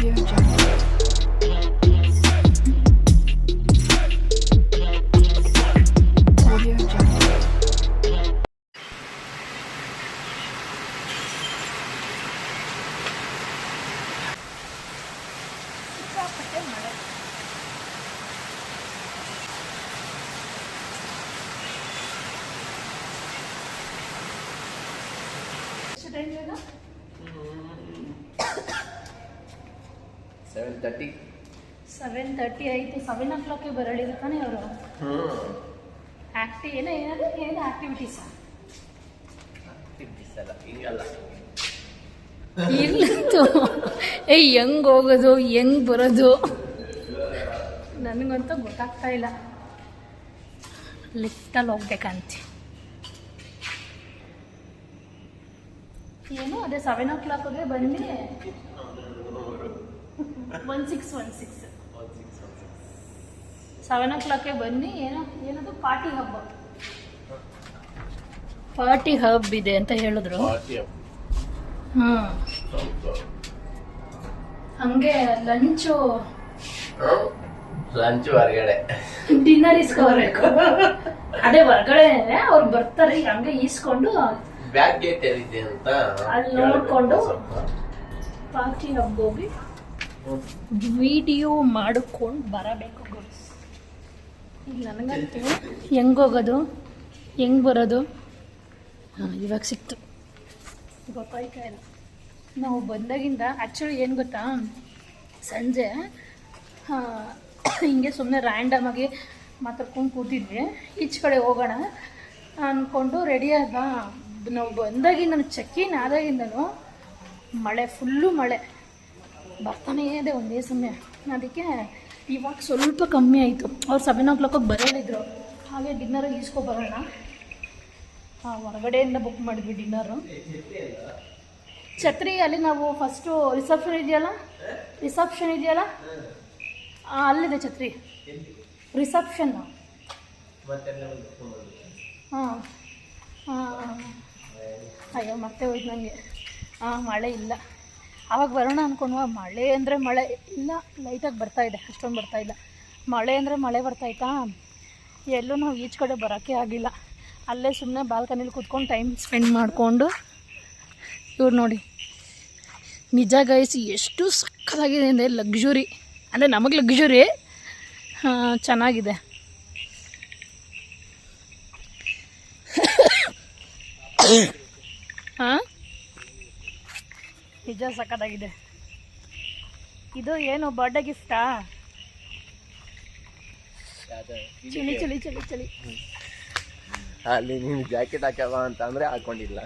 Audio Jungle. ಕ್ಲಾಕ್ಗೆ ಬರಳಿದ್ರು ತಾನೇ ಅವರು? Active ಏನೋ ಏನದು ಏನು ಆಕ್ಟಿವಿಟೀಸ್ ಇಲ್ಲಂತು ಏ ಹೆಂಗ್ ಹೋಗೋದು ಹೆಂಗ್ ಬರೋದು? ನನಗಂತೂ ಗೊತ್ತಾಗ್ತಾ ಇಲ್ಲ. ಲಿಫ್ಟಲ್ಲಿ ಹೋಗ್ಬೇಕಂತೆ. ಏನು ಅದೇ ಸೆವೆನ್ ಓ ಕ್ಲಾಕ್ಗೆ ಬನ್ನಿ one six one six seven ಓ ಕ್ಲಾಕ್ಗೆ ಬನ್ನಿ ಏನೋ ಏನದು ಪಾರ್ಟಿ ಹಬ್ಬ ಪಾರ್ಟಿ ಹಬ್ ಇದೆ ಅಂತ ಹೇಳಿದ್ರು. ಹಾಂ ಹಂಗೆ ಲಂಚು. ಲಂಚ್ ಹೊರಗಡೆ. ಡಿನ್ನರ್ ಇಸ್ಕೋಬೇಕು. ಅದೇ ಹೊರಗಡೆ ಅವ್ರು ಬರ್ತಾರೆ ಹಂಗೆ ಈಸ್ಕೊಂಡು. ಬ್ಯಾಕ್ ಗೇಟ್ ಎಲ್ಲಿದೆ ಅಂತ ಅಲ್ಲಿ ನೋಡ್ಕೊಂಡು ಪಾರ್ಟಿ ಹಬ್ಬ ಹೋಗಿ ವಿಡಿಯೋ ಮಾಡಿಕೊಂಡು ಬರಬೇಕು. ನನಗಂತೂ ಹೆಂಗ್ ಹೋಗೋದು, ಹೆಂಗ್ ಬರೋದು? ಹಾಂ, ಇವಾಗ ಸಿಕ್ತು. ಗೊತ್ತಾಯ್ತಾಯಿಲ್ಲ ನಾವು ಬಂದಾಗಿಂದ ಆ್ಯಕ್ಚುಲಿ ಏನು ಗೊತ್ತಾ? ಸಂಜೆ ಹಿಂಗೆ ಸುಮ್ಮನೆ ರ್ಯಾಂಡಮ್ ಆಗಿ ಮಾತಾಡ್ಕೊಂಡು ಕೂತಿದ್ವಿ. ಈಚೆ ಕಡೆ ಹೋಗೋಣ ಅಂದ್ಕೊಂಡು ರೆಡಿ ಆದ ನಾವು ಬಂದಾಗಿಂದ ಚೆಕ್ಕಿನ್ ಆದಾಗಿಂದನೂ ಮಳೆ ಫುಲ್ಲು ಮಳೆ. ಬರ್ತಾನೇ ಇದೆ ಒಂದೇ ಸಮಯ. ಅದಕ್ಕೆ ಇವಾಗ ಸ್ವಲ್ಪ ಕಮ್ಮಿ ಆಯಿತು. ಅವ್ರು ಸೆವೆನ್ ಓ ಕ್ಲಾಕ್ ಬರೋಳಿದ್ರು ಹಾಗೆ ಡಿನ್ನರ್ ಈಸ್ಕೊ ಬರೋಣ. ಹಾಂ, ಹೊರಗಡೆಯಿಂದ ಬುಕ್ ಮಾಡಿದ್ವಿ ಡಿನ್ನರು ಛತ್ರಿ, ಅಲ್ಲಿ ನಾವು ಫಸ್ಟು ರಿಸೆಪ್ಷನ್ ಇದೆಯಲ್ಲ? ರಿಸೆಪ್ಷನ್ ಇದೆಯಲ್ಲ? ಅಲ್ಲಿದೆ ಛತ್ರಿ. ರಿಸೆಪ್ಷನ್ ಹಾಂ. ಅಯ್ಯೋ, ಮತ್ತೆ ಹೋಯ್ತು ನನಗೆ ಹಾಂ ಮಳೆ ಇಲ್ಲ. ಆವಾಗ ಬರೋಣ ಅಂದ್ಕೊಂಡ್ವಾ ಮಳೆ ಅಂದರೆ ಮಳೆ. ಇಲ್ಲ ಲೈಟಾಗಿ ಬರ್ತಾ ಇದೆ, ಅಷ್ಟೊಂದು ಬರ್ತಾ ಇಲ್ಲ. ಮಳೆ ಅಂದರೆ ಮಳೆ ಬರ್ತಾಯ್ತಾ ಎಲ್ಲೂ ನಾವು ಈಚೆ ಕಡೆ ಬರೋಕ್ಕೆ ಆಗಿಲ್ಲ. ಅಲ್ಲೇ ಸುಮ್ಮನೆ ಬಾಲ್ಕನಿಲಿ ಕೂತ್ಕೊಂಡು ಟೈಮ್ ಸ್ಪೆಂಡ್ ಮಾಡಿಕೊಂಡು, ಇವ್ರು ನೋಡಿ. ನಿಜ ಗೈಸ್ ಎಷ್ಟು ಸಕ್ಕತ್ತಾಗಿದೆ ಅಂದರೆ ಲಗ್ಜುರಿ ಅಂದರೆ ನಮಗೆ ಲಗ್ಜುರಿ ಚೆನ್ನಾಗಿದೆ. ಹಾಂ? ನಿಜ ಸಕ್ಕತ್ತಾಗಿದೆ ಇದು ಏನು ಬರ್ಡೇ ಗಿಫ್ಟಾ ಚಳಿ ಚಳಿ ಚಳಿ ಚಳಿ. ಅಲ್ಲಿ ನೀನು ಜಾಕೆಟ್ ಹಾಕವ ಅಂತ ಅಂದ್ರೆ ಹಾಕೊಂಡಿಲ್ಲ.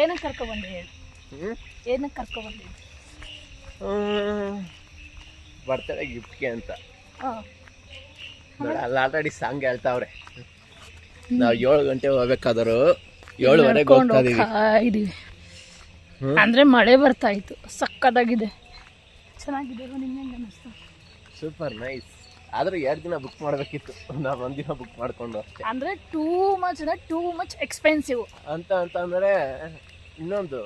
ಏನಕ್ಕೆ ಕರ್ಕೊಬಂದೆ ಹೇಳಿ ಕರ್ಕೊಬಂದ್ರಿ ಏನಕ್ಕೆ ಕರ್ಕೊಬಂದೆ ಬರ್ತಡೆ ಗಿಫ್ಟ್ಗೆ ಅಂತ. ಹಾಂ. ನೋಡಿ ಅಲ್ಲಿ ಆಲ್ರೆಡಿ ಸಾಂಗ್ ಹೇಳ್ತಾವ್ರೆ. ನಾವು ಏಳು ಗಂಟೆ ಹೋಗ್ಬೇಕಾದ್ರು ಏಳುವರೆಗೆ ಹೋಗ್ತಾ ಇದೀವಿ. ಅಂದ್ರೆ ಮಳೆ ಬರ್ತಾ ಇತ್ತು. ಸಕ್ಕತ್ತಾಗಿದೆ. ಚೆನ್ನಾಗಿದೆ ನಿಮ್ಗೆ ಸೂಪರ್ ನೈಸ್ ಆದ್ರೆ ಎರಡು ದಿನ ಬುಕ್ ಮಾಡಬೇಕಿತ್ತು. ನಾವು ಒಂದಿನ ಬುಕ್ ಮಾಡ್ಕೊಂಡು ಅಷ್ಟೇ. ಅಂದ್ರೆ ಟೂ ಮಚ್ ಅಂದ್ರೆ ಟೂ ಮಚ್ ಎಕ್ಸ್ಪೆನ್ಸಿವ್ ಅಂತ ಅಂತ ಅಂದ್ರೆ ಇನ್ನೊಂದು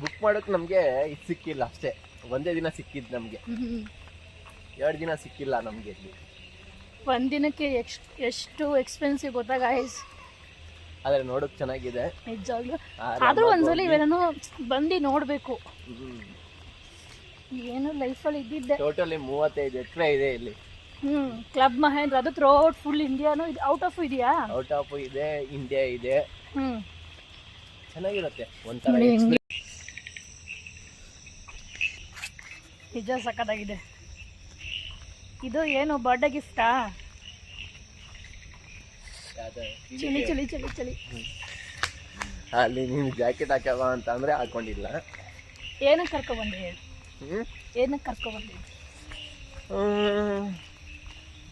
ಬುಕ್ ಮಾಡೋಕೆ ನಮಗೆ ಇದು ಸಿಕ್ಕಿಲ್ಲ ಅಷ್ಟೇ. ಒಂದೇ ದಿನ ಸಿಕ್ಕಿದ್ದು ನಮಗೆ. ಎರಡು ದಿನ ಸಿಕ್ಕಿಲ್ಲ ನಮಗೆ ಇಲ್ಲಿ. ಒಂದಿನಕ್ಕೆ ಎಷ್ಟು ಎಷ್ಟು ಎಕ್ಸ್ಪೆನ್ಸಿವ್ ಗೊತ್ತಾಗ ಆದರೆ ನೋಡಕ್ ಚೆನ್ನಾಗಿದೆ. ನಿಜವಾಗ್ಲೂ. ಆದ್ರೂ ಒಂದ್ಸಲ ಇವೆಲ್ಲನೂ ಬಂದು ನೋಡ್ಬೇಕು. ಏನು ಲೈಫಲ್ಲಿ ಇದ್ದಿದ್ದೆ. ಟೋಟಲಿ ಮೂವತ್ತೈದು ಎಕರೆ ಇದೆ ಇಲ್ಲಿ. ಹ್ಮ್ ಕ್ಲಬ್ ಮಹೇಂದ್ರ ಅದು ಥ್ರೋಟ್ ಫುಲ್ ಇಂಡಿಯಾನು ಇದು. ಔಟ್ ಆಫ್ ಇದೆಯಾ? ಔಟ್ ಆಫ್ ಇದೆ ಇಂಡಿಯಾ ಇದೆ. ಹ್ಮ್. ಚೆನ್ನಾಗಿರುತ್ತೆ ಒಂಥರ. ನಿಜ ಸಕ್ಕತ್ತಾಗಿದೆ ಇದು ಏನು ಬರ್ಡೇ ಗಿಫ್ಟಾ? ಚಳಿ ಚಳಿ ಚಳಿ ಚಳಿ. ಅಲ್ಲಿ ನೀನು ಜಾಕೆಟ್ ಹಾಕ್ಯಾವ ಅಂತ ಅಂದ್ರೆ ಹಾಕೊಂಡಿಲ್ಲ. ಏನಕ್ಕೆ ಕರ್ಕೊಬಂದೆ? ಹೇಳಿ ಹ್ಮ್? ಏನಕ್ಕೆ ಕರ್ಕೊಬಂದೆ?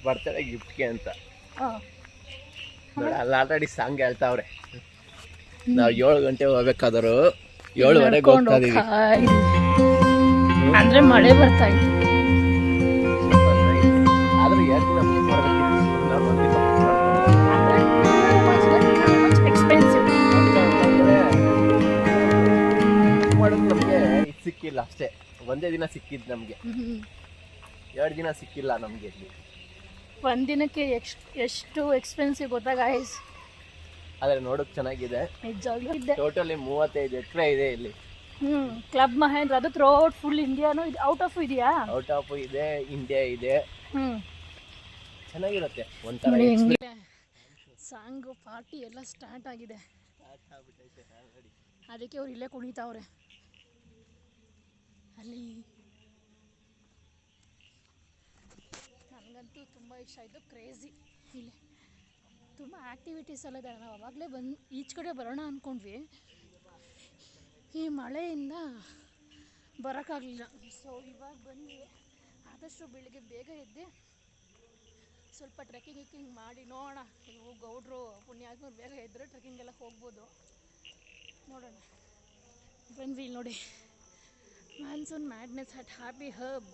ಬರ್ತಡೆ ಗಿಫ್ಟ್ಗೆ ಅಂತ. ಹಾಂ. ನೋಡಿ ಅಲ್ಲಿ ಆಲ್ರೆಡಿ ಸಾಂಗ್ ಹೇಳ್ತಾವ್ರೆ. ನಾವು ಏಳು ಗಂಟೆ ಹೋಗ್ಬೇಕಾದ್ರು ಏಳುವರೆಗೆ ಹೋಗ್ತಾ ಇದೀವಿ. ಅಂದ್ರೆ ಮಳೆ ಬರ್ತಾ ಇತ್ತು. ಸಿಕ್ಕಿಲ್ಲ ಅಷ್ಟೇ. ಒಂದೇ ದಿನ ಸಿಕ್ಕಿದ್ದು ನಮಗೆ. ಎರಡು ದಿನ ಸಿಕ್ಕಿಲ್ಲ ನಮಗೆ ಇಲ್ಲಿ. ಒಂದಿನಕ್ಕೆ ಎಷ್ಟು ಎಷ್ಟು ಎಕ್ಸ್ಪೆನ್ಸಿವ್ ಗೊತ್ತಾ ಗಾಯ್ಸ್ ಆದರೆ ನೋಡೋಕೆ ಚೆನ್ನಾಗಿದೆ. ನಿಜವಾಗ್ಲೂ ಟೋಟಲಿ ಮೂವತ್ತೈದು ಎಕರೆ ಇದೆ ಇಲ್ಲಿ. ಹ್ಮ್. ಕ್ಲಬ್ ಮಹೇಂದ್ರ ಅದು ಥ್ರೋಟ್ ಫುಲ್ ಇಂಡಿಯಾನು ಇದು. ಔಟ್ ಆಫ್ ಇದೆಯಾ? ಔಟ್ ಆಫ್ ಇದೆ ಇಂಡಿಯಾ ಇದೆ. ಹ್ಮ್. ಚೆನ್ನಾಗಿರುತ್ತೆ. ಒಂಥರ ಸಾಂಗು ಪಾರ್ಟಿ ಎಲ್ಲ ಸ್ಟಾರ್ಟ್ ಆಗಿದೆ. ಅದಕ್ಕೆ ಅವ್ರು ಇಲ್ಲೇ ಕುಣಿತಾವ್ರೆ. ಅಲ್ಲಿ. ನನಗಂತೂ ತುಂಬ ಇಷ್ಟ ಆಯಿತು ಕ್ರೇಜಿ ಇಲ್ಲಿ ತುಂಬ ಆ್ಯಕ್ಟಿವಿಟೀಸ್ ಎಲ್ಲ ನಾವು ಅವಾಗಲೇ ಬಂದು ಈಚ್ ಕಡೆ ಬರೋಣ ಅಂದ್ಕೊಂಡ್ವಿ ಈ ಮಳೆಯಿಂದ ಬರೋಕ್ಕಾಗಲಿಲ್ಲ. ಸೊ ಇವಾಗ ಬಂದ್ವಿ. ಆದಷ್ಟು ಬೆಳಿಗ್ಗೆ ಬೇಗ ಎದ್ದೆ. ಸ್ವಲ್ಪ ಟ್ರೆಕ್ಕಿಂಗ್ ಗಿಕ್ಕಿಂಗ್ ಮಾಡಿ ನೋಡೋಣ. ಇವು ಗೌಡ್ರು, ಪುಣ್ಯಾತ್ಮರು ಬೇಗ ಇದ್ದರೆ ಟ್ರೆಕ್ಕಿಂಗೆಲ್ಲ ಹೋಗ್ಬೋದು. ನೋಡೋಣ. ಬಂದ್ವಿ ಇಲ್ಲಿ ನೋಡಿ. Monsoon madness at happy hub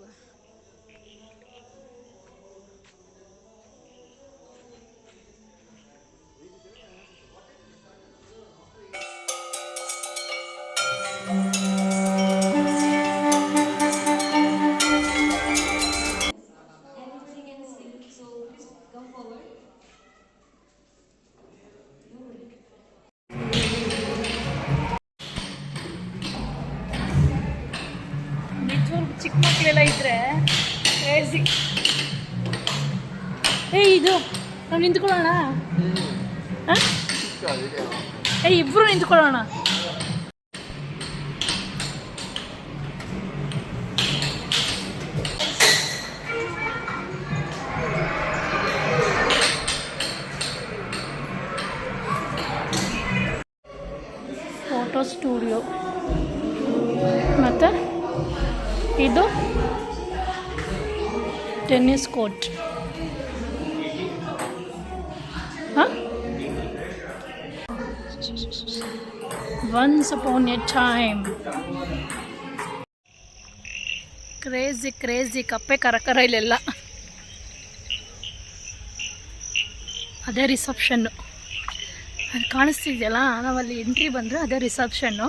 ನಿಂತ್ಕೊಳ್ಳೋಣ ಆ? ಏ ಇಬ್ರು ನಿಂತ್ಕೊಳ್ಳೋಣ ಫೋಟೋ ಸ್ಟುಡಿಯೋ ಮತ್ತು ಇದು tennis court once upon a time. Crazy crazy ಕಪ್ಪೆ ಕರಕರ ಇಲ್ಲೆಲ್ಲ. ಅದೇ ರಿಸೆಪ್ಷನ್ನು ಅದು ಕಾಣಿಸ್ತಿದೆಯಲ್ಲ, ನಾವಲ್ಲಿ ಎಂಟ್ರಿ ಬಂದರೆ ಅದೇ ರಿಸೆಪ್ಷನ್ನು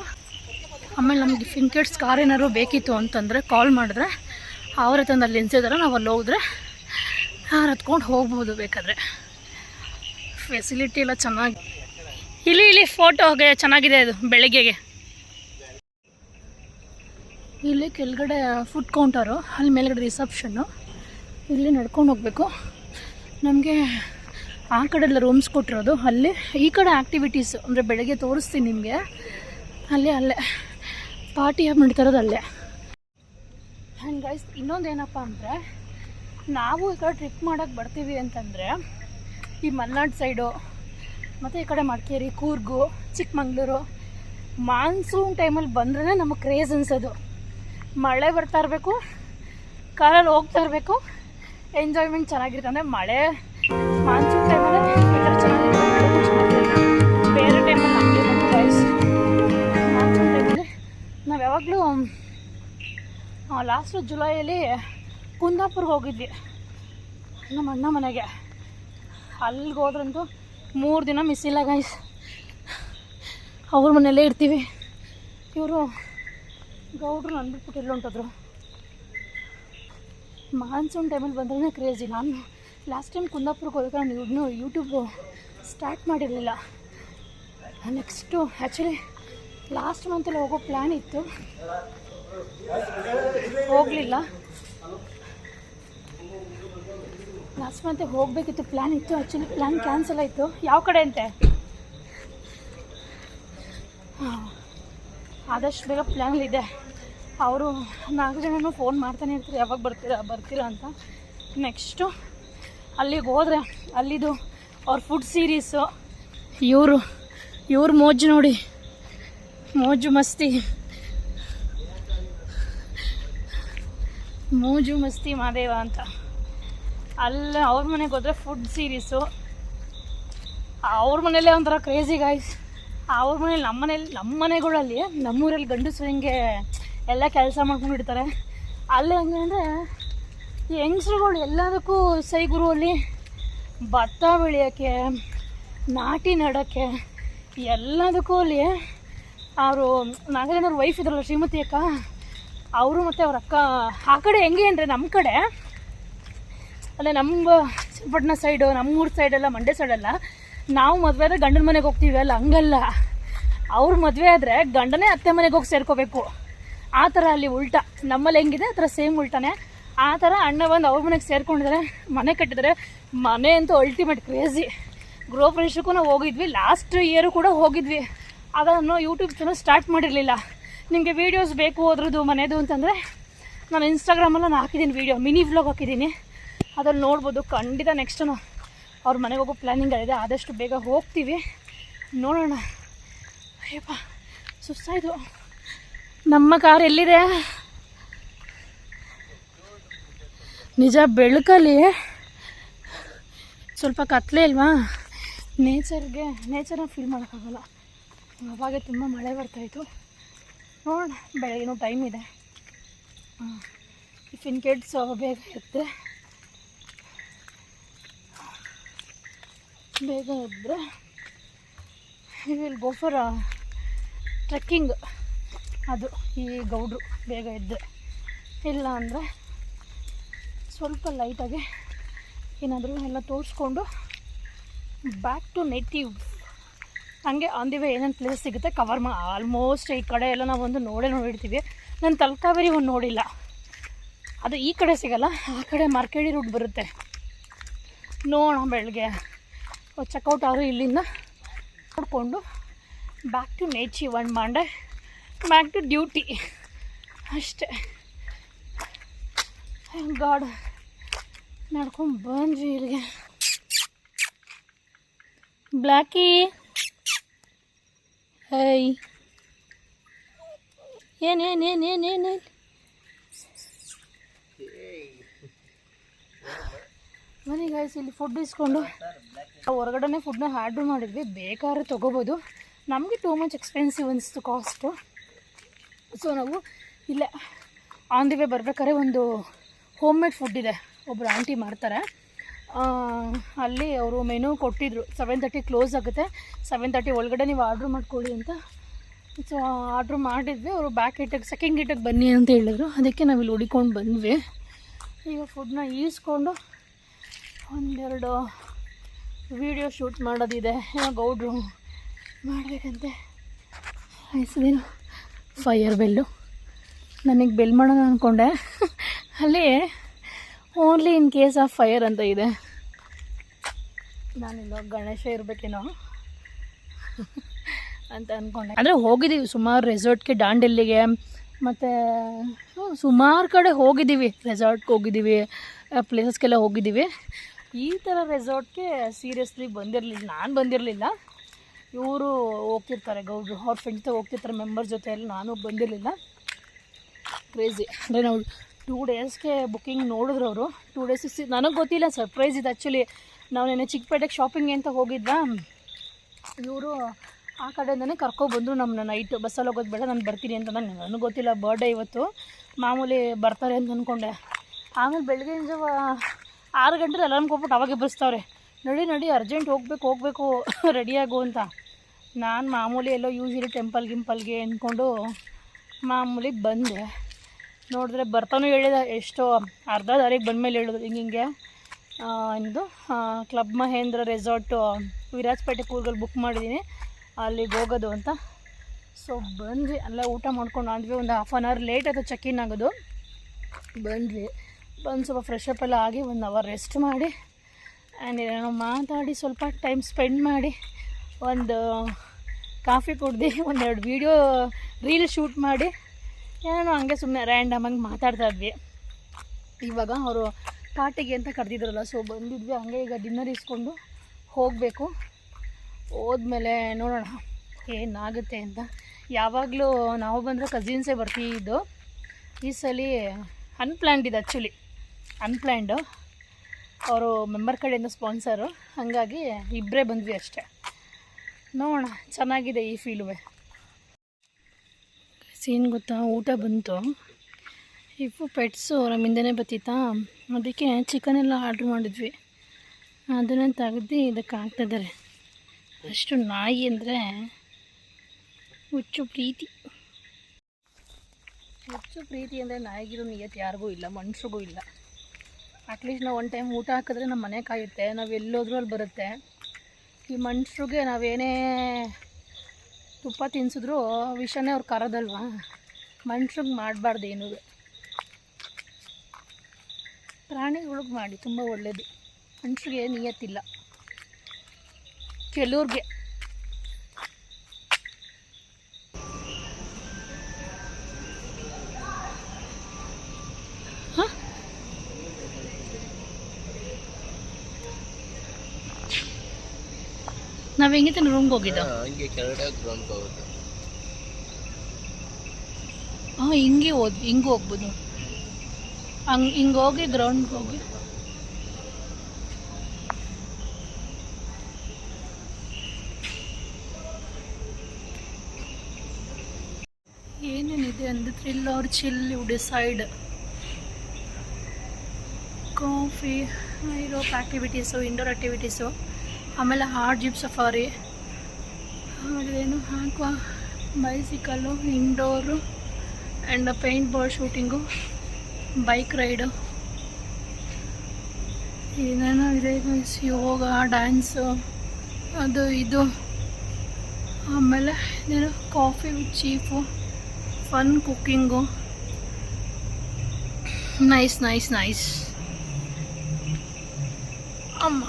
ಆಮೇಲೆ ನಮಗೆ ಫಿಂಕೆಟ್ಸ್ ಕಾರ್ ಏನಾದ್ರು ಬೇಕಿತ್ತು ಅಂತಂದರೆ ಕಾಲ್ ಮಾಡಿದ್ರೆ, ಅವ್ರ ತಂದು ಅಲ್ಲಿ ನಿಲ್ಸಿದಾರೆ ನಾವು ಅಲ್ಲಿ ಹೋದ್ರೆ ಹತ್ಕೊಂಡು ಹೋಗ್ಬೋದು ಬೇಕಾದರೆ. ಫೆಸಿಲಿಟಿ ಎಲ್ಲ ಚೆನ್ನಾಗಿ ಇಲ್ಲಿ ಇಲ್ಲಿ ಫೋಟೋಗೆ ಚೆನ್ನಾಗಿದೆ ಅದು, ಬೆಳಗ್ಗೆಗೆ. ಇಲ್ಲಿ ಕೆಳಗಡೆ ಫುಡ್ ಕೌಂಟರು ಅಲ್ಲಿ ಮೇಲ್ಗಡೆ ರಿಸೆಪ್ಷನ್ನು ಇಲ್ಲಿ ನಡ್ಕೊಂಡು ಹೋಗಬೇಕು. ನಮಗೆ ಆ ಕಡೆ ಎಲ್ಲ ರೂಮ್ಸ್ ಕೊಟ್ಟಿರೋದು. ಅಲ್ಲಿ, ಈ ಕಡೆ ಆ್ಯಕ್ಟಿವಿಟೀಸ್ ಅಂದರೆ ಬೆಳಗ್ಗೆ ತೋರಿಸ್ತೀನಿ ನಿಮಗೆ. ಅಲ್ಲೇ ಅಲ್ಲೇ. ಪಾರ್ಟಿ ಹಬ್ಬ ನಡೀತಾ ಇರೋದು ಅಲ್ಲೇ. ಆ್ಯಂಡ್ ಗೈಸ್ ಇನ್ನೊಂದು ಏನಪ್ಪ ಅಂದರೆ, ನಾವು ಈ ಕಡೆ ಟ್ರಿಪ್ ಮಾಡೋಕ್ಕೆ ಬರ್ತೀವಿ ಅಂತಂದರೆ, ಈ ಮಲ್ನಾಡು ಸೈಡು ಮತ್ತು ಈ ಕಡೆ ಮಡಿಕೇರಿ, ಕೂರ್ಗು, ಚಿಕ್ಕಮಂಗ್ಳೂರು. ಮಾನ್ಸೂನ್ ಟೈಮಲ್ಲಿ ಬಂದ್ರೇ ನಮಗೆ ಕ್ರೇಜ್ ಅನಿಸೋದು. ಮಳೆ ಬರ್ತಾ ಇರಬೇಕು ಕಾರಲ್ಲಿ ಹೋಗ್ತಾ ಇರಬೇಕು ಎಂಜಾಯ್ಮೆಂಟ್ ಚೆನ್ನಾಗಿರುತ್ತೆ. ಅಂದರೆ ಮಳೆ, ಮಾನ್ಸೂನ್ ಟೈಮಲ್ಲಿ ಚೆನ್ನಾಗಿರುತ್ತೆ. ಬೇರೆ ಟೈಮಲ್ಲಿ ಮಾನ್ಸೂನ್ ಟೈಮಲ್ಲಿ ನಾವು ಯಾವಾಗಲೂ ಲಾಸ್ಟು ಜುಲೈಯಲ್ಲಿ ಕುಂದಾಪುರ್ಗೆ ಹೋಗಿದ್ವಿ. ನಮ್ಮ ಅಣ್ಣ ಮನೆಗೆ. ಅಲ್ಲಿಗೆ ಹೋದ್ರಂತೂ ಮೂರು ದಿನ ಮಿಸ್ ಇಲ್ಲ ಗೈಸ್ ಅವ್ರ ಮನೆಯಲ್ಲೇ ಇರ್ತೀವಿ. ಇವರು ಗೌಡ್ರು ನನ್ನ ಬಿಟ್ಬಿಟ್ಟು ಮಾನ್ಸೂನ್ ಟೈಮಲ್ಲಿ ಬಂದ್ರೆ ಕ್ರೇಜಿ ನಾನು ಲಾಸ್ಟ್ ಟೈಮ್ ಕುಂದಾಪುರಕ್ಕೆ ಹೋದಾಗ ನಾನು ಇನ್ನೂ ಯೂಟ್ಯೂಬು ಸ್ಟಾರ್ಟ್ ಮಾಡಿರಲಿಲ್ಲ. ನೆಕ್ಸ್ಟು ಆ್ಯಕ್ಚುಲಿ ಲಾಸ್ಟ್ ಮಂತಲ್ಲಿ ಹೋಗೋ ಪ್ಲ್ಯಾನ್ ಇತ್ತು. ಹೋಗಲಿಲ್ಲ. ಲಾಸ್ಟ್ ಮಂತೆ ಹೋಗಬೇಕಿತ್ತು. ಪ್ಲ್ಯಾನ್ ಇತ್ತು ಆ್ಯಕ್ಚುಲಿ ಪ್ಲ್ಯಾನ್ ಕ್ಯಾನ್ಸಲ್ ಆಯಿತು. ಯಾವ ಕಡೆ ಅಂತೆ? ಹಾಂ, ಆದಷ್ಟು ಬೇಗ ಪ್ಲ್ಯಾನ್ಲಿದೆ ಅವರು ನಾಲ್ಕು ಜನನೂ ಫೋನ್ ಮಾಡ್ತಾನೆ ಇರ್ತಾರೆ. ಯಾವಾಗ ಬರ್ತೀರಾ ಬರ್ತೀರಾ ಅಂತ. ನೆಕ್ಸ್ಟು ಅಲ್ಲಿಗೆ ಹೋದ್ರೆ ಅಲ್ಲಿದು ಅವ್ರ ಫುಡ್ ಸೀರೀಸು ಇವರು, ಇವ್ರ ಮೋಜು ನೋಡಿ. ಮೋಜು ಮಸ್ತಿ. ಮೋಜು ಮಸ್ತಿ ಮಾದೇವ ಅಂತ. ಅಲ್ಲ, ಅವ್ರ ಮನೆಗೆ ಹೋದ್ರೆ ಫುಡ್ ಸೀರೀಸು ಅವ್ರ ಮನೇಲೇ ಒಂಥರ ಕ್ರೇಜಿ ಗಾಯ್ಸ್ ಅವ್ರ ಮನೇಲಿ ನಮ್ಮ ಮನೇಲಿ ನಮ್ಮ ಮನೆಗಳಲ್ಲಿ ನಮ್ಮೂರಲ್ಲಿ ಗಂಡಸರು ಹಿಂಗೆ ಎಲ್ಲ ಕೆಲಸ ಮಾಡ್ಕೊಂಡಿರ್ತಾರೆ ಅಲ್ಲಿ ಹೆಂಗೆ ಅಂದರೆ ಹೆಂಗಸ್ರುಗಳು ಎಲ್ಲದಕ್ಕೂ ಸೈಗುರು ಅಲ್ಲಿ ಭತ್ತ ಬೆಳೆಯೋಕ್ಕೆ, ನಾಟಿ ನಡೋಕ್ಕೆ, ಎಲ್ಲದಕ್ಕೂ ಅಲ್ಲಿ ಅವರು ನಾಗೇಂದ್ರ ವೈಫ್ ಇದ್ರಲ್ಲ ಶ್ರೀಮತಿ ಅಕ್ಕ, ಅವರು ಮತ್ತು ಅವ್ರ ಅಕ್ಕ, ಆ ಕಡೆ ಹೆಂಗೆ ಅಂದರೆ ನಮ್ಮ ಕಡೆ ಅಲ್ಲೇ ನಮ್ಮ ಚನ್ನಪಟ್ಟಣ ಸೈಡು ನಮ್ಮೂರ ಸೈಡೆಲ್ಲ ಮಂಡ್ಯ ಸೈಡೆಲ್ಲ ನಾವು ಮದುವೆ ಆದರೆ ಗಂಡನ ಮನೆಗೆ ಹೋಗ್ತೀವಿ ಅಲ್ಲ, ಹಂಗಲ್ಲ. ಅವ್ರ ಮದುವೆ ಆದರೆ ಗಂಡನೇ ಅತ್ತೆ ಮನೆಗೆ ಹೋಗಿ ಸೇರ್ಕೋಬೇಕು. ಆ ಥರ ಅಲ್ಲಿ ಉಲ್ಟಾ. ನಮ್ಮಲ್ಲಿ ಹೆಂಗಿದೆ, ಆ ಥರ ಸೇಮ್ ಉಲ್ಟಾನೆ. ಆ ಥರ ಅಣ್ಣ ಬಂದು ಅವ್ರ ಮನೆಗೆ ಸೇರ್ಕೊಂಡಿದ್ದಾರೆ ಮನೆ ಕಟ್ಟಿದ್ದಾರೆ ಮನೆ ಅಂತೂ ಅಲ್ಟಿಮೇಟ್ ಕ್ರೇಜಿ ಗೃಹ ಪ್ರವೇಶಕ್ಕೂ ನಾವು ಹೋಗಿದ್ವಿ ಲಾಸ್ಟ್ ಇಯರು ಕೂಡ ಹೋಗಿದ್ವಿ. ಆಗ ಯೂಟ್ಯೂಬ್ ಚಾನಲ್ ಸ್ಟಾರ್ಟ್ ಮಾಡಿರಲಿಲ್ಲ. ನಿಮಗೆ ವೀಡಿಯೋಸ್ ಬೇಕು ಅದ್ರದ್ದು ಮನೆಯದು ಅಂತಂದರೆ, ನಾನು ಇನ್ಸ್ಟಾಗ್ರಾಮಲ್ಲಿ ನಾನು ಹಾಕಿದ್ದೀನಿ ವೀಡಿಯೋ ಮಿನಿ ವ್ಲಾಗ್ ಹಾಕಿದ್ದೀನಿ ಅದ್ರಲ್ಲಿ ನೋಡ್ಬೋದು, ಖಂಡಿತ ನೆಕ್ಸ್ಟ್ ಅವ್ರ ಮನೆಗೆ ಹೋಗೋ ಪ್ಲ್ಯಾನಿಂಗ್ ಇದೆ ಆದಷ್ಟು ಬೇಗ ಹೋಗ್ತೀವಿ. ನೋಡೋಣ. ಅಯ್ಯಪ್ಪ ಸುಸ್ತಾಯಿತು ನಮ್ಮ ಕಾರ್ ಎಲ್ಲಿದೆ? ನಿಜ ಬೆಳಕಲ್ಲಿ? ಸ್ವಲ್ಪ ಕತ್ಲೆ ಇಲ್ವಾ? ನೇಚರ್ಗೆ, ನೇಚರ್ನ ಫೀಲ್ ಮಾಡೋಕ್ಕಾಗಲ್ಲ. ಅವಾಗ ತುಂಬ ಮಳೆ ಬರ್ತಾಯಿತ್ತು ನೋಡೋಣ ಬೆಳಗ್ಗೆನೂ ಟೈಮ್ ಇದೆ. ಇಫ್ ಇನ್ ಕೇಸ್ ಬೇಗ ಎದ್ದೆ. ಬೇಗ ಎದ್ದರೆ ಇಲ್ಲಿ ವಿಲ್ ಗೋ ಫಾರ್ ಟ್ರೆಕ್ಕಿಂಗ್ ಅದು, ಈ ಗೌಡ್ರು ಬೇಗ ಇದ್ದರೆ ಇಲ್ಲ ಅಂದರೆ ಸ್ವಲ್ಪ ಲೈಟಾಗಿ ಏನಾದರೂ ಎಲ್ಲ ತೋರಿಸ್ಕೊಂಡು ಬ್ಯಾಕ್ ಟು ನೆಟ್ಟಿವ್ ಹಂಗೆ ಆನ್ ದಿ ವೇ ಏನೇನು ಪ್ಲೇಸ್ ಸಿಗುತ್ತೆ ಕವರ್ ಮಾ ಆಲ್ಮೋಸ್ಟ್ ಈ ಕಡೆ ಎಲ್ಲ ನಾವು ಒಂದು ನೋಡೇ ನೋಡಿರ್ತೀವಿ. ನಾನು ತಲಕಾವೇರಿ ಒಂದು ನೋಡಿಲ್ಲ. ಅದು ಈ ಕಡೆ ಸಿಗಲ್ಲ, ಆ ಕಡೆ ಮರ್ಕೇಡಿ ರೂಟ್ ಬರುತ್ತೆ. ನೋಡೋಣ ಬೆಳಗ್ಗೆ ಚೆಕ್ಔಟ್ ಆದರೂ ಇಲ್ಲಿಂದ ನೋಡಿಕೊಂಡು back to ನೇಚಿ on Monday back to duty ಅಷ್ಟೇ. ಗಾಡ್ ನಡ್ಕೊಂಡು ಬಂದ್ವಿ ಇಲ್ಲಿಗೆ. ಬ್ಲ್ಯಾಕಿ ಏಯ್ ಏನು ಏನು ಏನು ಏನು ಏನು ಬನ್ನಿ ಗಾಯ್ಸ್ ಇಲ್ಲಿ ಫುಡ್ ಇಸ್ಕೊಂಡು. ಹೊರಗಡೆನೆ ಫುಡ್ನ ಆರ್ಡ್ರ್ ಮಾಡಿದ್ವಿ. ಬೇಕಾದ್ರೆ ತೊಗೋಬೋದು. ನಮಗೆ ಟೂ ಮಚ್ ಎಕ್ಸ್ಪೆನ್ಸಿವ್ ಅನಿಸ್ತು ಕಾಸ್ಟು ಸೊ ನಾವು ಇಲ್ಲೇ ಆನ್ ದಿ ವೇ ಬರ್ಬೇಕಾದ್ರೆ ಒಂದು ಹೋಮ್ ಮೇಡ್ ಫುಡ್ ಇದೆ. ಒಬ್ಬರು ಆಂಟಿ ಮಾಡ್ತಾರೆ. ಅಲ್ಲಿ ಅವರು ಮೆನು ಕೊಟ್ಟಿದ್ರು. ಸೆವೆನ್ ತರ್ಟಿ ಕ್ಲೋಸ್ ಆಗುತ್ತೆ. ಸೆವೆನ್ ತರ್ಟಿ ಒಳಗಡೆ ನೀವು ಆರ್ಡ್ರ್ ಮಾಡ್ಕೊಳ್ಳಿ ಅಂತ. ಸೊ ಆರ್ಡ್ರ್ ಮಾಡಿದ್ವಿ. ಅವರು ಬ್ಯಾಕ್ ಗೇಟಿಗೆ ಸೆಕೆಂಡ್ ಗೇಟಿಗೆ ಬನ್ನಿ ಅಂತ ಹೇಳಿದ್ರು. ಅದಕ್ಕೆ ನಾವು ಇಲ್ಲಿ ಹುಡಿಕೊಂಡು ಬಂದ್ವಿ. ಈಗ ಫುಡ್ನ ಈಸ್ಕೊಂಡು ಒಂದೆರಡು ವಿಡಿಯೋ ಶೂಟ್ ಮಾಡೋದಿದೆ. ಗೌಡ್ರು ಮಾಡಬೇಕಂತೆ. ಹೆಸರೇನು ಫೈಯರ್ ಬೆಲ್ಲು ನನಗೆ ಬೆಲ್ ಮಾಡೋಣ ಅಂದ್ಕೊಂಡೆ ಅಲ್ಲಿ only in case of fire ಅಂತ ಇದೆ. ನಾನಿಲ್ಲ ಗಣೇಶ ಇರಬೇಕೇನೋ ಅಂತ ಅಂದ್ಕೊಂಡೆ ಅಂದರೆ ಹೋಗಿದ್ದೀವಿ ಸುಮಾರು ರೆಸಾರ್ಟ್ಗೆ ದಾಂಡೆಲ್ಲಿಗೆ ಮತ್ತು ಸುಮಾರು ಕಡೆ ಹೋಗಿದ್ದೀವಿ ರೆಸಾರ್ಟ್ಗೆ ಹೋಗಿದ್ದೀವಿ ಪ್ಲೇಸಸ್ಗೆಲ್ಲ ಹೋಗಿದ್ದೀವಿ ಈ ಥರ ರೆಸಾರ್ಟ್ಗೆ ಸೀರಿಯಸ್ಲಿ ಬಂದಿರಲಿಲ್ಲ. ನಾನು ಬಂದಿರಲಿಲ್ಲ. ಇವರು ಹೋಗ್ತಿರ್ತಾರೆ, ಗೌಡ್ರು. ಅವ್ರ ಫ್ರೆಂಡ್ಸ್ ಹೋಗ್ತಿರ್ತಾರೆ ಮೆಂಬರ್ ಜೊತೆ ಎಲ್ಲ ನಾನು ಬಂದಿರಲಿಲ್ಲ. ಕ್ರೇಜಿ ಅಂದರೆ ನಾವು ಟೂ ಡೇಸ್ಗೆ ಬುಕ್ಕಿಂಗ್ ನೋಡಿದ್ರು ಅವರು. ಟೂ ಡೇಸ್ ನನಗೆ ಗೊತ್ತಿಲ್ಲ ಸರ್ಪ್ರೈಸ್ ಇದು. ಆ್ಯಕ್ಚುಲಿ ನಾವು ನೆನೆ ಚಿಕ್ಕಪೇಟೆಗೆ ಶಾಪಿಂಗ್ ಅಂತ ಹೋಗಿದ್ವಾ? ಇವರು ಆ ಕಡೆಯಿಂದನೇ ಕರ್ಕೊಬಂದರು ನಮ್ಮನ್ನ ನೈಟ್ ಬಸ್ಸಲ್ಲಿ ಹೋಗೋದು ಬೇಡ, ನಾನು ಬರ್ತೀನಿ ಅಂತ. ನಾನು ನನಗೆ ಗೊತ್ತಿಲ್ಲ ಬರ್ಡೇ ಇವತ್ತು. ಮಾಮೂಲಿ ಬರ್ತಾರೆ ಅಂತ ಅಂದ್ಕೊಂಡೆ ಆಮೇಲೆ ಬೆಳಗಿನ ಆರು ಗಂಟೆ ಅಲಾರ್ಮ್ ಕೊಟ್ಬಿಟ್ಟು ಅವಾಗೆ ಬಸ್ತಾವ್ರೆ ನಡಿ ನಡಿ ಅರ್ಜೆಂಟ್ ಹೋಗ್ಬೇಕು, ಹೋಗಬೇಕು ರೆಡಿಯಾಗು ಅಂತ. ನಾನು ಮಾಮೂಲಿ ಎಲ್ಲೋ ಯೂಸಿಲಿ ಟೆಂಪಲ್ ಗಿಂಪಲ್ಗೆ ಅಂದ್ಕೊಂಡು ಮಾಮೂಲಿ ಬಂದೆ. ನೋಡಿದ್ರೆ ಬರ್ತಾನೂ ಹೇಳಿದ, ಎಷ್ಟೋ ಅರ್ಧ ದಾರಿಗೆ ಬಂದಮೇಲೆ ಹೇಳಿದ್ರು. ಹಿಂಗೆ ಹಿಂಗೆ ಇದು ಕ್ಲಬ್ ಮಹೇಂದ್ರ ರೆಸಾರ್ಟು ವಿರಾಜಪೇಟೆ ಕೂರ್ಗಲ್ಲಿ ಬುಕ್ ಮಾಡಿದ್ದೀನಿ ಅಲ್ಲಿಗೆ ಹೋಗೋದು ಅಂತ. ಸೊ ಬಂದ್ವಿ. ಅಲ್ಲೇ ಊಟ ಮಾಡ್ಕೊಂಡು ಅಂದ್ವಿ ಒಂದು ಹಾಫ್ ಆನ್ ಅವರ್ ಲೇಟ್ ಆಯಿತು ಚೆಕ್ ಇನ್ ಆಗೋದು. ಬಂದ್ವಿ. ಬಂದು ಸ್ವಲ್ಪ ಫ್ರೆಶ್ ಅಪ್ ಎಲ್ಲ ಆಗಿ ಒಂದು ಅವರ್ ರೆಸ್ಟ್ ಮಾಡಿ ಆ್ಯಂಡ್ ಏನೋ ಮಾತಾಡಿ, ಸ್ವಲ್ಪ ಟೈಮ್ ಸ್ಪೆಂಡ್ ಮಾಡಿ, ಒಂದು ಕಾಫಿ ಕುಡ್ದು ಒಂದೆರಡು ವೀಡಿಯೋ ರೀಲ್ ಶೂಟ್ ಮಾಡಿ ಏನೋ ಹಂಗೆ ಸುಮ್ಮನೆ ರ್ಯಾಂಡಮಾಗಿ ಮಾತಾಡ್ತಾ ಇದ್ವಿ. ಇವಾಗ ಅವರು ಪಾರ್ಟಿಗೆ ಅಂತ ಕರೆದಿದ್ರಲ್ಲ ಸೊ ಬಂದಿದ್ವಿ, ಹಂಗೆ ಈಗ ಡಿನ್ನರ್ ಇಸ್ಕೊಂಡು ಹೋಗಬೇಕು. ಹೋದ್ಮೇಲೆ ನೋಡೋಣ ಏನಾಗುತ್ತೆ ಅಂತ. ಯಾವಾಗಲೂ ನಾವು ಬಂದರೆ ಕಸಿನ್ಸೇ ಬರ್ತಿದ್ದು. ಈ ಸಲ ಅನ್ಪ್ಲ್ಯಾನ್ಡ್ ಇದೆ ಆ್ಯಕ್ಚುಲಿ ಅನ್ಪ್ಲ್ಯಾನ್ಡು ಅವರು ಮೆಂಬರ್ ಕಡೆಯಿಂದ ಸ್ಪಾನ್ಸರು ಹಾಗಾಗಿ ಇಬ್ಬರೇ ಬಂದ್ವಿ ಅಷ್ಟೇ. ನೋಡೋಣ, ಚೆನ್ನಾಗಿದೆ ಈ ಫೀಲುವೆ ಸೀನ್ ಗೊತ್ತಾ? ಊಟ ಬಂತು. ಇವು ಪೆಟ್ಸು ನಮ್ಮ ಹಿಂದೆನೇ ಬತ್ತಿತ್ತಾ? ಅದಕ್ಕೆ ಚಿಕನ್ ಎಲ್ಲ ಆರ್ಡ್ರ್ ಮಾಡಿದ್ವಿ. ಅದನ್ನು ತೆಗೆದು ಇದಕ್ಕೆ ಹಾಕ್ತಿದ್ದಾರೆ ಅಷ್ಟು ನಾಯಿ ಅಂದರೆ ಹುಚ್ಚು ಪ್ರೀತಿ. ಹುಚ್ಚು ಪ್ರೀತಿ ಅಂದರೆ ನಾಯಿಗಿರೋ ನಿಯತ್ ಯಾರಿಗೂ ಇಲ್ಲ ಮನುಷ್ಯಗೂ ಇಲ್ಲ. ಅಟ್ಲೀಸ್ಟ್ ನಾವು ಒನ್ ಟೈಮ್ ಊಟ ಹಾಕಿದ್ರೆ ನಮ್ಮ ಮನೆ ಕಾಯುತ್ತೆ, ನಾವು ಎಲ್ಲೋದ್ರೂ ಅಲ್ಲಿ ಬರುತ್ತೆ. ಈ ಮನುಷ್ಯರಿಗೆ ನಾವೇನೇ ತುಪ್ಪ ತಿನ್ಸಿದ್ರು ವಿಷನೇ ಅವ್ರು ಕರೋದಲ್ವಾ ಮನುಷ್ಯಗೆ ಮಾಡಬಾರ್ದು ಏನೂ ಪ್ರಾಣಿಗಳಿಗೆ ಮಾಡಿ, ತುಂಬ ಒಳ್ಳೆಯದು ಮನುಷ್ಯರಿಗೆ ನಿಯತ್ತಿಲ್ಲ. ಕೆಲವ್ರಿಗೆ. ನಾವು ಹೆಂಗಿತ್ತ ರೂಮ್ ರೂಮ್ಗೆ ಹೋಗಿದ್ದು? ಹಂಗೆ ಹಾಂ ಹಿಂಗೆ ಹೋದ್ ಹಿಂಗೆ ಹೋಗ್ಬೋದು. ಹಂಗೆ ಹಿಂಗೆ ಹೋಗಿ ಗ್ರೌಂಡ್ ಹೋಗಿ. ಏನೇನಿದೆ ಅಂದ್ರೆ thrill or chill you decide coffee ಇರೋ ಆಕ್ಟಿವಿಟೀಸು ಇಂಡೋರ್ ಆ್ಯಕ್ಟಿವಿಟೀಸು ಆಮೇಲೆ ಹಾರ್ಡ್ ಜಿಪ್ ಸಫಾರಿ, ಆಮೇಲೆ ಏನು, ಹಾಕುವ bicycle indoor and paint ball shooting bike ride ಏನೇನೋ ಇದೆ. ಯೋಗ ಡ್ಯಾನ್ಸು ಅದು ಇದು. ಆಮೇಲೆ ಏನು coffee with chef fun cooking nice nice nice ಅಮ್ಮ.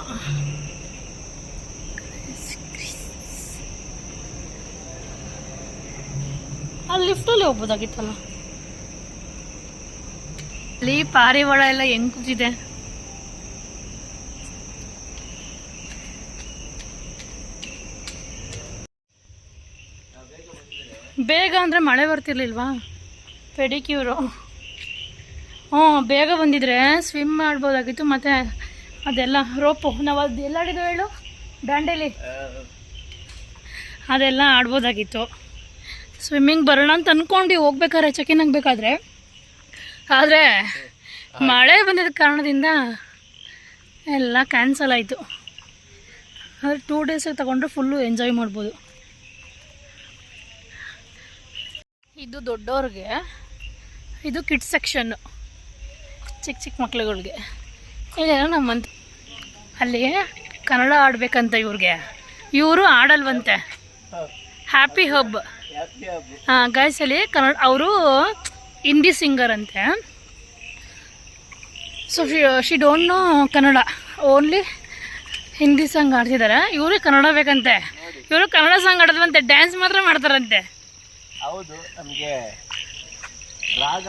ಅಲ್ಲಿ ಲಿಫ್ಟಲ್ಲಿ ಹೋಗ್ಬೋದಾಗಿತ್ತಲ್ಲ? ಅಲ್ಲಿ ಪಾರಿವಾಳ ಎಲ್ಲ ಹೆಂಗ್ ಕೂತಿದೆ? ಬೇಗ ಅಂದರೆ ಮಳೆ ಬರ್ತಿರ್ಲಿಲ್ವಾ? ಪೆಡಿಕ್ಯೂರು. ಹ್ಞೂ ಬೇಗ ಬಂದಿದ್ರೆ ಸ್ವಿಮ್ ಮಾಡ್ಬೋದಾಗಿತ್ತು ಮತ್ತು ಅದೆಲ್ಲ ರೋಪು. ನಾವು ಅದು ಎಲ್ಲಾಡಿದ್ವು ಹೇಳು? ದಾಂಡೇಲಿ ಅದೆಲ್ಲ ಆಡ್ಬೋದಾಗಿತ್ತು. ಸ್ವಿಮ್ಮಿಂಗ್ ಬರೋಣ ಅಂತ ಅಂದ್ಕೊಂಡು ಹೋಗ್ಬೇಕಾದ್ರೆ ಇನ್ ಆಗಬೇಕಾದ್ರೆ. ಆದರೆ ಮಳೆ ಬಂದಿದ್ದ ಕಾರಣದಿಂದ ಎಲ್ಲ ಕ್ಯಾನ್ಸಲ್ ಆಯಿತು. ಆದರೆ ಟೂ ಡೇಸಿಗೆ ತಗೊಂಡ್ರೆ ಫುಲ್ಲು ಎಂಜಾಯ್ ಮಾಡ್ಬೋದು. ಇದು ದೊಡ್ಡವ್ರಿಗೆ ಇದು ಕಿಡ್ಸ್ ಸೆಕ್ಷನ್ನು ಚಿಕ್ಕ ಚಿಕ್ಕ ಮಕ್ಳುಗಳಿಗೆ. ಇಲ್ಲೇನೋ ನಮ್ಮಂತ ಅಲ್ಲಿ ಕನ್ನಡ ಆಡಬೇಕಂತ ಇವ್ರಿಗೆ. ಇವರು ಆಡಲ್ವಂತೆ. ಹ್ಯಾಪಿ ಹಬ್ ಹಾಂ ಗೈಸ್ ಅಲ್ಲಿ ಕನ್ನಡ ಅವರು ಹಿಂದಿ ಸಿಂಗರ್ ಅಂತೆ. So she don't know Kannada. Only Hindi song ಆಡ್ತಿದ್ದಾರೆ ಇವರು ಕನ್ನಡ ಬೇಕಂತೆ. ಇವರು ಕನ್ನಡ ಸಾಂಗ್ ಆಡಿದ್ವಂತೆ ಡ್ಯಾನ್ಸ್ ಮಾತ್ರ ಮಾಡ್ತಾರಂತೆ. ಹೌದು ನಮಗೆ ರಾಗ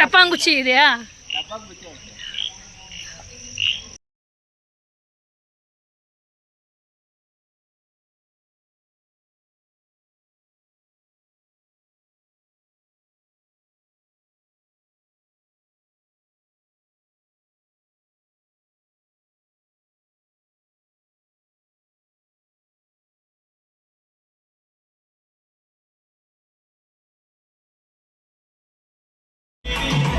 ಟಪಾಂಗುಚಿ ಇದೆಯಾ? ಡಬ್ಬಾಗ್ Yeah.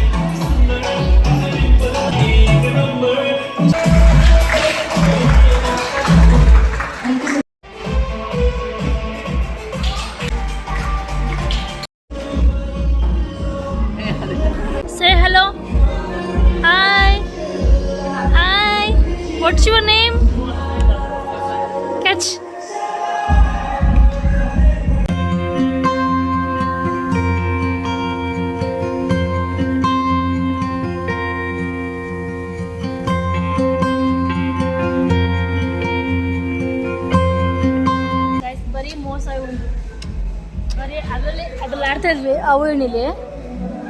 ಆಡ್ತಾ ಇದ್ವಿ ಅವು ಏನಿಲ್ಲಿ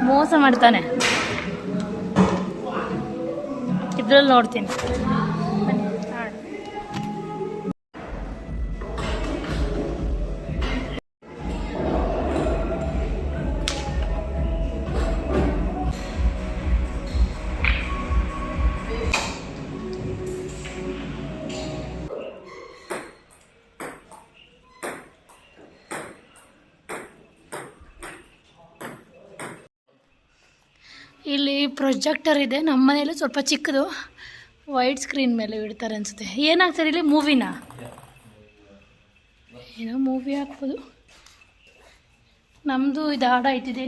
ಮೋಸ ಮಾಡ್ತಾನೆ. ಇದ್ರಲ್ಲಿ ನೋಡ್ತೀನಿ. ಪ್ರೊಜೆಕ್ಟರ್ ಇದೆ ನಮ್ಮ ಮನೇಲಿ ಸ್ವಲ್ಪ ಚಿಕ್ಕದು. ವೈಟ್ ಸ್ಕ್ರೀನ್ ಮೇಲೆ ಇಡ್ತಾರೆ ಅನ್ಸುತ್ತೆ. ಏನಾಗ್ತಾರೆ ಇಲ್ಲಿ? ಮೂವಿನ? ಏನೋ ಮೂವಿ ಹಾಕ್ಬೋದು. ನಮ್ಮದು ಇದು ಆಡ ಇಟ್ಟಿದೆ